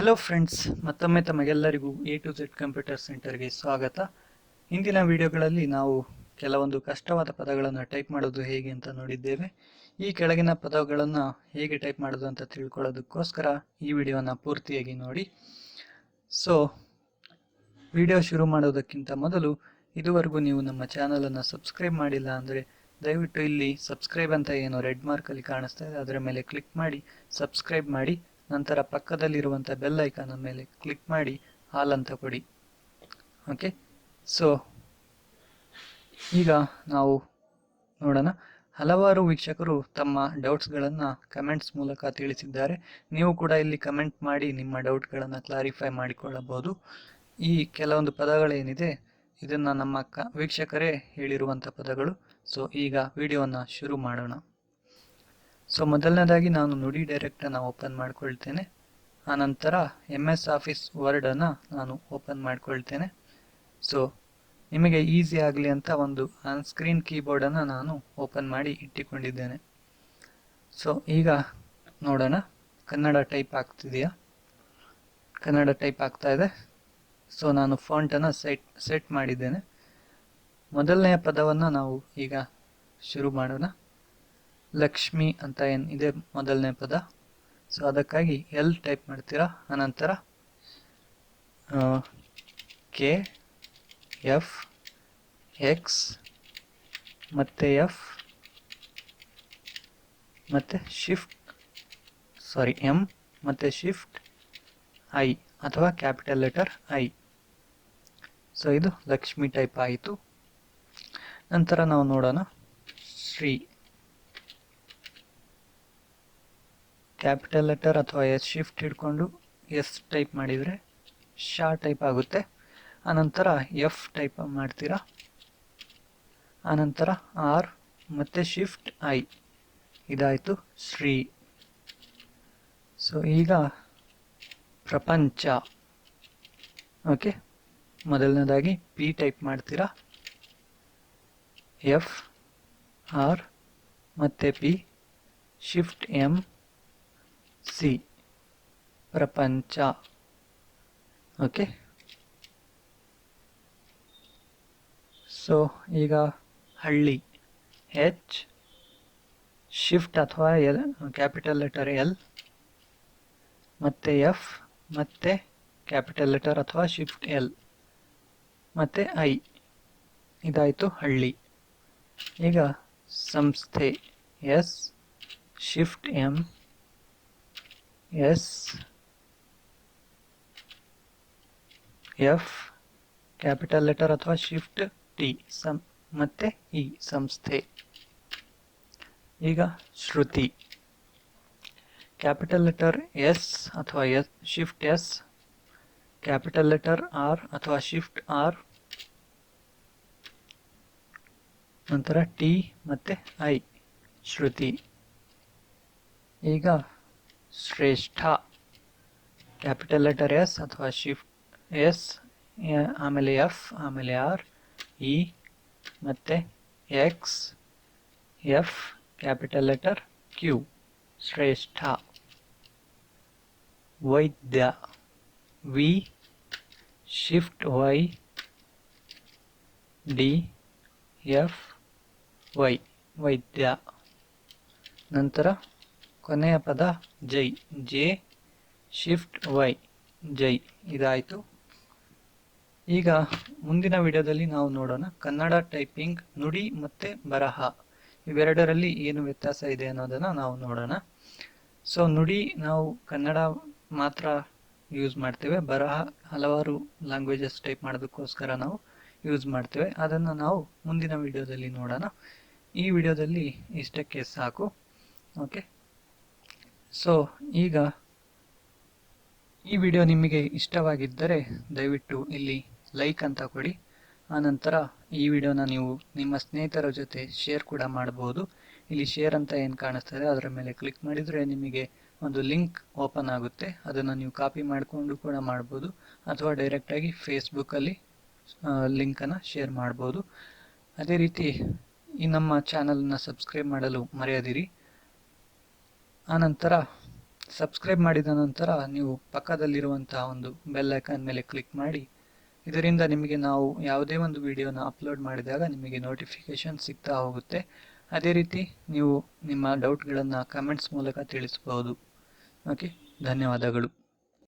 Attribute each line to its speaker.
Speaker 1: Hello friends ಮತ್ತೊಮ್ಮೆ ತಮಗೆಲ್ಲರಿಗೂ A to Z computer ಸೆಂಟರ್ಗೆ ಸ್ವಾಗತ. ಇಂದಿನ ವಿಡಿಯೋಗಳಲ್ಲಿ ನಾವು ಕೆಲವೊಂದು ಕಷ್ಟವಾದ ಪದಗಳನ್ನು ಟೈಪ್ ಮಾಡೋದು ಹೇಗೆ ಅಂತ ನೋಡಿದ್ದೇವೆ. ಈ ಕೆಳಗಿನ ಪದಗಳನ್ನು ಹೇಗೆ ಟೈಪ್ ಮಾಡೋದು ಅಂತ ತಿಳ್ಕೊಳ್ಳೋದಕ್ಕೋಸ್ಕರ ಈ ವಿಡಿಯೋನ ಪೂರ್ತಿಯಾಗಿ ನೋಡಿ. ಸೊ ವಿಡಿಯೋ ಶುರು ಮಾಡೋದಕ್ಕಿಂತ ಮೊದಲು ಇದುವರೆಗೂ ನೀವು ನಮ್ಮ ಚಾನಲನ್ನು ಸಬ್ಸ್ಕ್ರೈಬ್ ಮಾಡಿಲ್ಲ ಅಂದರೆ ದಯವಿಟ್ಟು ಇಲ್ಲಿ ಸಬ್ಸ್ಕ್ರೈಬ್ ಅಂತ ಏನು ರೆಡ್ ಮಾರ್ಕಲ್ಲಿ ಕಾಣಿಸ್ತಾ ಇದೆ. ಅದರ ಮೇಲೆ ಕ್ಲಿಕ್ ಮಾಡಿ ಸಬ್ಸ್ಕ್ರೈಬ್ ಮಾಡಿ. ನಂತರ ಪಕ್ಕದಲ್ಲಿರುವಂಥ ಬೆಲ್ ಐಕಾನ ಮೇಲೆ ಕ್ಲಿಕ್ ಮಾಡಿ ಹಾಲ್ ಅಂತ ಕೊಡಿ. ಓಕೆ ಸೊ ಈಗ ನಾವು ನೋಡೋಣ. ಹಲವಾರು ವೀಕ್ಷಕರು ತಮ್ಮ ಡೌಟ್ಸ್ಗಳನ್ನು ಕಮೆಂಟ್ಸ್ ಮೂಲಕ ತಿಳಿಸಿದ್ದಾರೆ. ನೀವು ಕೂಡ ಇಲ್ಲಿ ಕಮೆಂಟ್ ಮಾಡಿ ನಿಮ್ಮ ಡೌಟ್ಗಳನ್ನು ಕ್ಲಾರಿಫೈ ಮಾಡಿಕೊಳ್ಳಬಹುದು. ಈ ಕೆಲವೊಂದು ಪದಗಳೇನಿದೆ ಇದನ್ನು ನಮ್ಮ ಕ ವೀಕ್ಷಕರೇ ಹೇಳಿರುವಂಥ ಪದಗಳು. ಸೊ ಈಗ ವಿಡಿಯೋನ ಶುರು ಮಾಡೋಣ. ಸೊ ಮೊದಲನೇದಾಗಿ ನಾನು ನುಡಿ ಡೈರೆಕ್ಟನ್ನು ಓಪನ್ ಮಾಡ್ಕೊಳ್ತೇನೆ. ಆನಂತರ ಎಂ ಎಸ್ ಆಫೀಸ್ ವರ್ಡನ್ನು ನಾನು ಓಪನ್ ಮಾಡ್ಕೊಳ್ತೇನೆ. ಸೊ ನಿಮಗೆ ಈಸಿ ಆಗಲಿ ಅಂತ ಒಂದು ಆನ್ ಸ್ಕ್ರೀನ್ ಕೀಬೋರ್ಡನ್ನು ನಾನು ಓಪನ್ ಮಾಡಿ ಇಟ್ಟುಕೊಂಡಿದ್ದೇನೆ. ಸೊ ಈಗ ನೋಡೋಣ. ಕನ್ನಡ ಟೈಪ್ ಆಗ್ತಿದೆಯಾ? ಕನ್ನಡ ಟೈಪ್ ಆಗ್ತಾ ಇದೆ. ಸೊ ನಾನು ಫಾಂಟನ್ನು ಸೆಟ್ ಸೆಟ್ ಮಾಡಿದ್ದೇನೆ. ಮೊದಲನೆಯ ಪದವನ್ನು ನಾವು ಈಗ ಶುರು ಮಾಡೋಣ. ಲಕ್ಷ್ಮಿ ಅಂತ ಏನು ಇದೆ ಮೊದಲನೇ ಪದ? ಸೊ ಅದಕ್ಕಾಗಿ ಎಲ್ ಟೈಪ್ ಮಾಡ್ತೀರಾ? ಅನಂತರ ಕೆ ಎಫ್ ಎಕ್ಸ್ ಮತ್ತೆ ಎಫ್ ಮತ್ತು ಶಿಫ್ಟ್ ಸಾರಿ ಎಂ ಮತ್ತೆ ಶಿಫ್ಟ್ ಐ ಅಥವಾ ಕ್ಯಾಪಿಟಲ್ ಲೆಟರ್ ಐ ಸೊ ಇದು ಲಕ್ಷ್ಮಿ ಟೈಪ್ ಆಯಿತು. ನಂತರ ನಾವು ನೋಡೋಣ ಶ್ರೀ ಕ್ಯಾಪಿಟಲ್ ಲೆಟರ್ ಅಥವಾ ಎಸ್ ಶಿಫ್ಟ್ ಹಿಡ್ಕೊಂಡು ಎಸ್ ಟೈಪ್ ಮಾಡಿದರೆ ಶಾ ಟೈಪ್ ಆಗುತ್ತೆ. ಆನಂತರ ಎಫ್ ಟೈಪ್ ಮಾಡ್ತೀರಾ? ಆನಂತರ ಆರ್ ಮತ್ತು ಶಿಫ್ಟ್ ಐ ಇದಾಯಿತು ಶ್ರೀ. ಸೊ ಈಗ ಪ್ರಪಂಚ. ಓಕೆ ಮೊದಲನೇದಾಗಿ ಪಿ ಟೈಪ್ ಮಾಡ್ತೀರಾ? ಎಫ್ ಆರ್ ಮತ್ತು ಪಿ ಶಿಫ್ಟ್ ಎಂ ಸಿ. ಪ್ರಪಂಚ. ಓಕೆ. ಸೊ, ಈಗ ಹಳ್ಳಿ. ಹೆಚ್ ಶಿಫ್ಟ್ ಅಥವಾ ಎಲ್ ಕ್ಯಾಪಿಟಲ್ ಲೆಟರ್ ಎಲ್ ಮತ್ತು ಎಫ್ ಮತ್ತು ಕ್ಯಾಪಿಟಲ್ ಲೆಟರ್ ಅಥವಾ ಶಿಫ್ಟ್ ಎಲ್ ಮತ್ತು ಐ ಇದಾಯಿತು ಹಳ್ಳಿ. ಈಗ ಸಂಸ್ಥೆ. S shift M S F capital letter ಅಥವಾ ಶಿಫ್ಟ್ ಟಿ ಸಂ ಮತ್ತು ಇ ಸಂಸ್ಥೆ ಈಗ ಶ್ರುತಿ. ಕ್ಯಾಪಿಟಲ್ ಲೆಟರ್ ಎಸ್ ಅಥವಾ S shift S capital letter R ಅಥವಾ ಶಿಫ್ಟ್ ಆರ್ ನಂತರ ಟಿ ಮತ್ತು ಐ ಶ್ರುತಿ. ಈಗ ಶ್ರೇಷ್ಠ ಕ್ಯಾಪಿಟಲ್ ಲೆಟರ್ ಎಸ್ ಅಥವಾ ಶಿಫ್ಟ್ ಎಸ್ ಆಮೇಲೆ ಎಫ್ ಆಮೇಲೆ ಆರ್ ಇ ಮತ್ತು X F capital letter Q ಶ್ರೇಷ್ಠ ವೈದ್ಯ V shift Y D F Y ವೈದ್ಯ ನಂತರ ಕೊನೆಯ ಪದ ಜೈ, ಜೆ, ಶಿಫ್ಟ್, ವೈ, ಜೈ, ಇದಾಯಿತು. ಈಗ ಮುಂದಿನ ವಿಡಿಯೋದಲ್ಲಿ ನಾವು ನೋಡೋಣ ಕನ್ನಡ ಟೈಪಿಂಗ್, ನುಡಿ ಮತ್ತು ಬರಹ. ಇವೆರಡರಲ್ಲಿ ಏನು ವ್ಯತ್ಯಾಸ ಇದೆ ಅನ್ನೋದನ್ನು ನಾವು ನೋಡೋಣ. ಸೊ ನುಡಿ ನಾವು ಕನ್ನಡ ಮಾತ್ರ ಯೂಸ್ ಮಾಡ್ತೇವೆ. ಬರಹ ಹಲವಾರು ಲ್ಯಾಂಗ್ವೇಜಸ್ ಟೈಪ್ ಮಾಡೋದಕ್ಕೋಸ್ಕರ ನಾವು ಯೂಸ್ ಮಾಡ್ತೇವೆ. ಅದನ್ನು ನಾವು ಮುಂದಿನ ವಿಡಿಯೋದಲ್ಲಿ ನೋಡೋಣ. ಈ ವಿಡಿಯೋದಲ್ಲಿ ಇಷ್ಟಕ್ಕೆ ಸಾಕು. ಓಕೆ ಸೊ ಈಗ ಈ ವಿಡಿಯೋ ನಿಮಗೆ ಇಷ್ಟವಾಗಿದ್ದರೆ ದಯವಿಟ್ಟು ಇಲ್ಲಿ ಲೈಕ್ ಅಂತ ಕೊಡಿ. ಆನಂತರ ಈ ವಿಡಿಯೋನ ನೀವು ನಿಮ್ಮ ಸ್ನೇಹಿತರ ಜೊತೆ ಶೇರ್ ಕೂಡ ಮಾಡಬಹುದು. ಇಲ್ಲಿ ಶೇರ್ ಅಂತ ಏನು ಕಾಣಿಸ್ತದೆ, ಅದರ ಮೇಲೆ ಕ್ಲಿಕ್ ಮಾಡಿದರೆ ನಿಮಗೆ ಒಂದು ಲಿಂಕ್ ಓಪನ್ ಆಗುತ್ತೆ. ಅದನ್ನು ನೀವು ಕಾಪಿ ಮಾಡಿಕೊಂಡು ಕೂಡ ಮಾಡ್ಬೋದು ಅಥವಾ ಡೈರೆಕ್ಟಾಗಿ ಫೇಸ್ಬುಕ್ಕಲ್ಲಿ ಲಿಂಕನ್ನು ಶೇರ್ ಮಾಡ್ಬೋದು ಅದೇ ರೀತಿ ಈ ನಮ್ಮ ಚಾನಲನ್ನು ಸಬ್ಸ್ಕ್ರೈಬ್ ಮಾಡಲು ಮರೆಯದಿರಿ. ಆನಂತರ ಸಬ್ಸ್ಕ್ರೈಬ್ ಮಾಡಿದ ನಂತರ ನೀವು ಪಕ್ಕದಲ್ಲಿರುವಂತಹ ಒಂದು ಬೆಲ್ ಐಕಾನ್ ಮೇಲೆ ಕ್ಲಿಕ್ ಮಾಡಿ. ಇದರಿಂದ ನಿಮಗೆ ನಾವು ಯಾವುದೇ ಒಂದು ವಿಡಿಯೋನ ಅಪ್ಲೋಡ್ ಮಾಡಿದಾಗ ನಿಮಗೆ ನೋಟಿಫಿಕೇಶನ್ ಸಿಗ್ತಾ ಹೋಗುತ್ತೆ. ಅದೇ ರೀತಿ ನೀವು ನಿಮ್ಮ ಡೌಟ್ಗಳನ್ನು ಕಮೆಂಟ್ಸ್ ಮೂಲಕ ತಿಳಿಸಬಹುದು ಓಕೆ, ಧನ್ಯವಾದಗಳು.